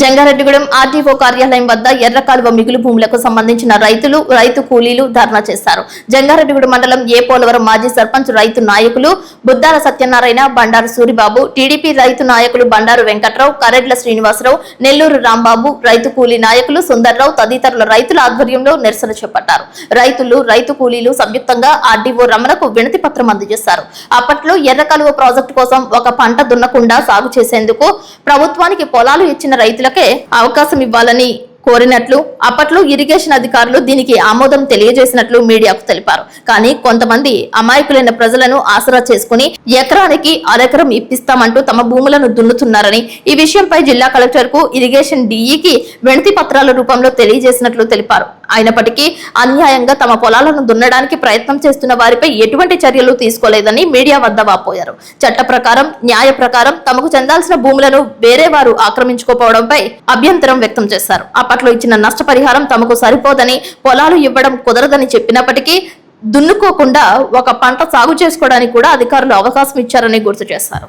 Jangareddygudem RDO కార్యాలయం వద్ద ఎర్రకాలువ మిగులు భూములకు సంబంధించిన రైతులు రైతు కూలీలు ధర్నా చేశారు. జంగారెడ్డిగూడెం మండలం ఏ పోలవరం మాజీ సర్పంచ్ రైతు నాయకులు బుద్దాల సత్యనారాయణ బండారు సూరిబాబు టీడీపీ రైతు నాయకులు బండారు వెంకట్రావు కరెడ్ల శ్రీనివాసరావు నెల్లూరు రాంబాబు రైతు కూలీ నాయకులు సుందర్రావు తదితరుల రైతుల ఆధ్వర్యంలో నిరసన చేపట్టారు. రైతులు రైతు కూలీలు సంయుక్తంగా ఆర్డీఓ రమణకు వినతి పత్రం అందజేశారు. అప్పట్లో ఎర్రకాలువ ప్రాజెక్టు కోసం ఒక పంట దున్నకుండా సాగు చేసేందుకు ప్రభుత్వానికి పొలాలు ఇచ్చిన రైతు రైతులకే అవకాశం ఇవ్వాలని కోరినట్లు అప్పట్లో ఇరిగేషన్ అధికారులు దీనికి ఆమోదం తెలియజేసినట్లు మీడియాకు తెలిపారు. కానీ కొంతమంది అమాయకులైన ప్రజలను ఆసరా చేసుకుని ఎకరానికి అరెకరం ఇప్పిస్తామంటూ తమ భూములను దున్నుతున్నారని ఈ విషయంపై జిల్లా కలెక్టర్కు ఇరిగేషన్ డిఈకి వినతి పత్రాల రూపంలో తెలియజేసినట్లు తెలిపారు. అయినప్పటికీ అన్యాయంగా తమ పొలాలను దున్నడానికి ప్రయత్నం చేస్తున్న వారిపై ఎటువంటి చర్యలు తీసుకోలేదని మీడియా వద్ద వాపోయారు. చట్ట ప్రకారం న్యాయ ప్రకారం తమకు చెందాల్సిన భూములను వేరే వారు ఆక్రమించుకోపోవడంపై అభ్యంతరం వ్యక్తం చేశారు. అప్పట్లో ఇచ్చిన నష్టపరిహారం తమకు సరిపోదని పొలాలు ఇవ్వడం కుదరదని చెప్పినప్పటికీ దున్నుకోకుండా ఒక పంట సాగు చేసుకోవడానికి కూడా అధికారులు అవకాశం ఇచ్చారని గుర్తు చేశారు.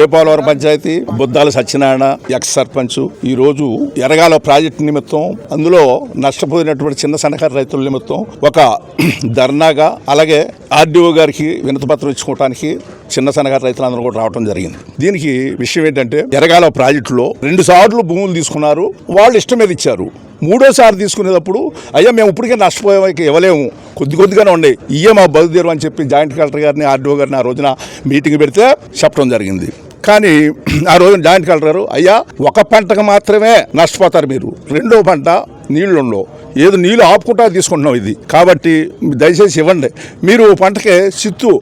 ఏ పోలవరం పంచాయతీ బుద్ధాల సత్యనారాయణ ఎక్స్ సర్పంచ్ ఈ రోజు ఎరగాల ప్రాజెక్టు నిమిత్తం అందులో నష్టపోయినటువంటి చిన్న సన్నకారు రైతుల నిమిత్తం ఒక ధర్నాగా అలాగే ఆర్డీఓ గారికి వినతిపత్రం ఇచ్చుకోవడానికి చిన్న సన్నకారు రైతులందరూ కూడా రావడం జరిగింది. దీనికి విషయం ఏంటంటే ఎరగాల ప్రాజెక్టులో రెండు సార్లు భూములు తీసుకున్నారు వాళ్ళు ఇష్టం మీద ఇచ్చారు. మూడోసారి తీసుకునేటప్పుడు అయ్యా మేము ఇప్పటికే నష్టపోయే ఇవ్వలేము. కొద్ది కొద్దిగానే ఉన్నాయి ఇయ్యే మా బతుదేరు అని చెప్పి జాయింట్ కలెక్టర్ గారిని ఆర్డీఓ గారిని ఆ రోజున మీటింగ్ పెడితే చెప్పడం జరిగింది. కానీ ఆ రోజున జాయింట్ కలెక్టర్ గారు అయ్యా ఒక పంటకు మాత్రమే నష్టపోతారు మీరు. రెండో పంట నీళ్ళు ఉండవు ఏదో నీళ్ళు ఆపుకుంటా తీసుకుంటున్నాం ఇది. కాబట్టి దయచేసి ఇవ్వండి. మీరు ఓ పంటకి సిత్తు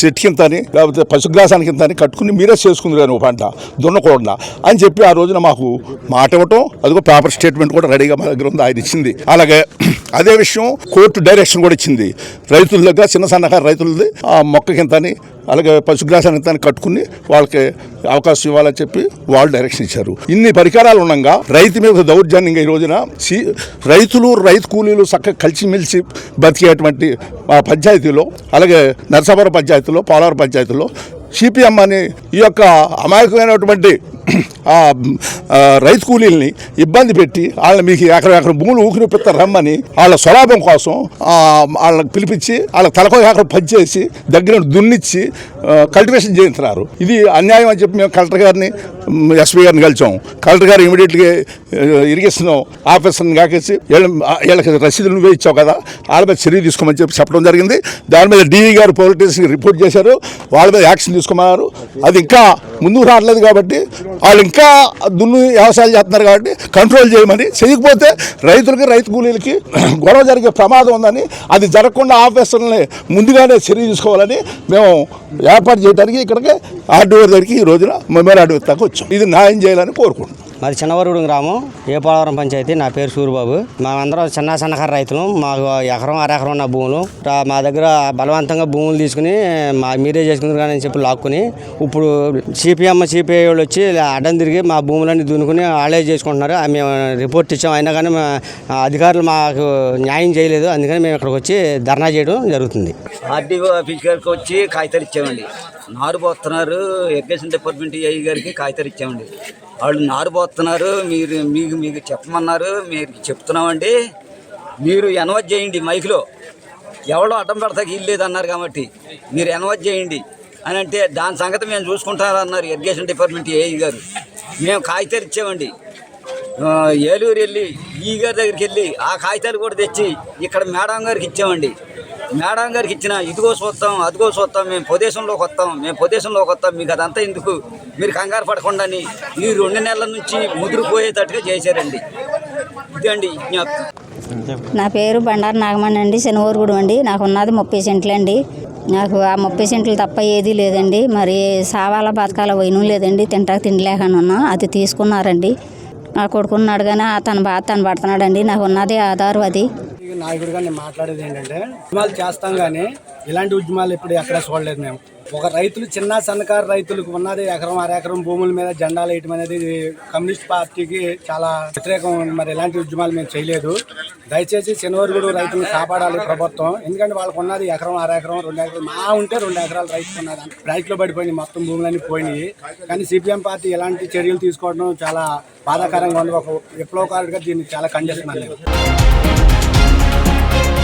చెట్టు కింద లేకపోతే పశుగ్రాసానికి కింద కట్టుకుని మీరే చేసుకుంది కానీ ఓ పంట. దున్నకూడదా? అని చెప్పి ఆ రోజున మాకు మాట ఇవ్వటం అదిగో పేపర్ స్టేట్మెంట్ కూడా రెడీగా మా దగ్గర ఉంది. ఆయన ఇచ్చింది. అలాగే అదే విషయం కోర్టు డైరెక్షన్ కూడా ఇచ్చింది. రైతుల దగ్గర చిన్న సన్నకారు రైతులది ఆ మొక్క కింద అని అలాగే పశుగ్రాసాన్ని కింద కట్టుకుని వాళ్ళకి అవకాశం ఇవ్వాలని చెప్పి వాళ్ళు డైరెక్షన్ ఇచ్చారు. ఇన్ని పరికరాలు ఉండగా రైతు మీద దౌర్జన్యంగా ఈ రోజున సి- రైతులు రైతు కూలీలు చక్కగా కలిసిమెలిసి బతికేటువంటి ఆ పంచాయతీలో అలాగే నరసాపురం పంచాయతీలో పోలవరం పంచాయతీలో సిపిఎం అని ఈ యొక్క అమాయకమైనటువంటి ఆ, రైతు కూలీల్ని ఇబ్బంది పెట్టి వాళ్ళని మీకు ఎకరం ఎకరం భూములు ఊకినిపిస్తారు రమ్మని వాళ్ళ స్వలాభం కోసం వాళ్ళకి పిలిపించి వాళ్ళ తలకో ఎకరం పనిచేసి దగ్గర దున్నిచ్చి కల్టివేషన్ చేయించినారు. ఇది అన్యాయం అని చెప్పి మేము కలెక్టర్ గారిని ఎస్పీ గారిని కలిసాం కలెక్టర్ గారు ఇమీడియట్గా ఇరిగేషన్ ఆఫీసర్ని కాకేసి వీళ్ళ వీళ్ళకి రసీదులు నువ్వే ఇచ్చావు కదా వాళ్ళ మీద చర్య తీసుకోమని చెప్పి చెప్పడం జరిగింది. దాని మీద డిఈ గారు పోలీస్ రిపోర్ట్ చేశారు. వాళ్ళ మీద యాక్షన్ తీసుకోమన్నారు. అది ఇంకా ముందుకు రావట్లేదు కాబట్టి వాళ్ళు ఇంకా దున్ను వ్యవసాయం చేస్తున్నారు కాబట్టి కంట్రోల్ చేయమని. చేయకపోతే రైతులకి రైతు కూలీలకి గొడవ జరిగే ప్రమాదం ఉందని అది జరగకుండా ఆఫీసర్లని ముందుగానే చర్య తీసుకోవాలని మేము ఏర్పాటు చేయడానికి ఇక్కడికి ఆర్డీఓ దగ్గరికి ఈ రోజున మెమోర్ ఆర్డీఓ వచ్చాం. ఇది న్యాయం చేయాలని కోరుకుంటున్నాం. మాది చిన్నవరుగుడు గ్రామం ఏ పోలవరం పంచాయతీ. నా పేరు సూరిబాబు. మేమందరం చిన్న సన్నకారు రైతులు. మాకు ఎకరం అరెకరం ఉన్న భూములు. మా దగ్గర బలవంతంగా భూములు తీసుకుని మా మీరే చేసుకుంటారు కానీ చెప్పి లాక్కుని ఇప్పుడు సిపిఎం సిపిఐ వాళ్ళు వచ్చి అడ్డం తిరిగి మా భూములన్నీ దున్నుకుని వాళ్ళే చేసుకుంటున్నారు. మేము రిపోర్ట్ ఇచ్చాం. అయినా కానీ అధికారులు మాకు న్యాయం చేయలేదు. అందుకని మేము ఇక్కడికి వచ్చి ధర్నా చేయడం జరుగుతుంది. ఆర్డీఓ ఆఫీస్ గారికి వచ్చి కాగితాలు ఇచ్చామండి. నారు పోస్తున్నారు. ఇరిగేషన్ డిపార్ట్మెంట్ ఏఈ గారికి కాగితాలు ఇచ్చామండి. వాళ్ళు నారుపోతున్నారు మీరు మీకు మీకు చెప్పమన్నారు మీరు చెప్తున్నామండి. మీరు ఎనవజ్ చేయండి మైక్లో. ఎవడో అడ్డం పెడతాకి ఇల్లేదు అన్నారు కాబట్టి మీరు ఎనవజ్ చేయండి అని అంటే దాని సంగతి మేము చూసుకుంటామన్నారు ఇరిగేషన్ డిపార్ట్మెంట్ ఏఈ గారు. మేము కాగితాలు ఇచ్చామండి. ఏలూరు వెళ్ళి ఈ గారి దగ్గరికి వెళ్ళి ఆ కాగితాలు కూడా తెచ్చి ఇక్కడ మేడం గారికి ఇచ్చామండి. మేడం గారికి ఇచ్చిన ఇదిగో చూస్తాం అదిగో చూస్తాం మేము ప్రదేశంలోకి వస్తాం మేము ప్రదేశంలోకి వస్తాం మీకు అదంతా ఎందుకు? మీరు కంగారు పడకుండా ఈ రెండు నెలల నుంచి ముదిరిపోయేటట్టుగా చేశారండి. ఇదండి విజ్ఞప్తి. నా పేరు బండారు నాగమణి అండి శనివారగూడెం అండి. నాకు ఉన్నది ముప్పై సెంట్లు అండి. నాకు ఆ ముప్పై సెంట్లు తప్ప ఏదీ లేదండి. మరి సావాల బతకాల వైను లేదండి. తింటాక తినలేకని ఉన్నా. అది తీసుకున్నారండి. నా కొడుకున్నాడు కానీ తన బాధ తను పడుతున్నాడండి. నాకు ఉన్నది ఆధారం అది. నాయకుడిగా నేను మాట్లాడేది ఏంటంటే ఉద్యమాలు చేస్తాం కానీ ఇలాంటి ఉద్యమాలు ఎప్పుడు ఎక్కడ చూడలేదు మేము. ఒక రైతులు చిన్న సన్నకారు రైతులకు ఉన్నది ఎకరం అరెకరం భూముల మీద జెండాలు వేయటం అనేది కమ్యూనిస్ట్ పార్టీకి చాలా వ్యతిరేకం మరి ఇలాంటి ఉద్యమాలు మేము చేయలేదు. దయచేసి శనివారు రైతులను కాపాడాలి ప్రభుత్వం. ఎందుకంటే వాళ్ళకు ఉన్నది ఎకరం అరెకరం రెండు ఎకరం మా ఉంటే రెండు ఎకరాలు రైతులు ఉన్నది. రైతులో పడిపోయినాయి మొత్తం భూములన్నీ పోయినాయి. కానీ సిపిఎం పార్టీ ఎలాంటి చర్యలు తీసుకోవడం చాలా బాధాకరంగా ఉంది. ఒక విప్లవకారుడిగా దీన్ని చాలా ఖండిస్తున్నాను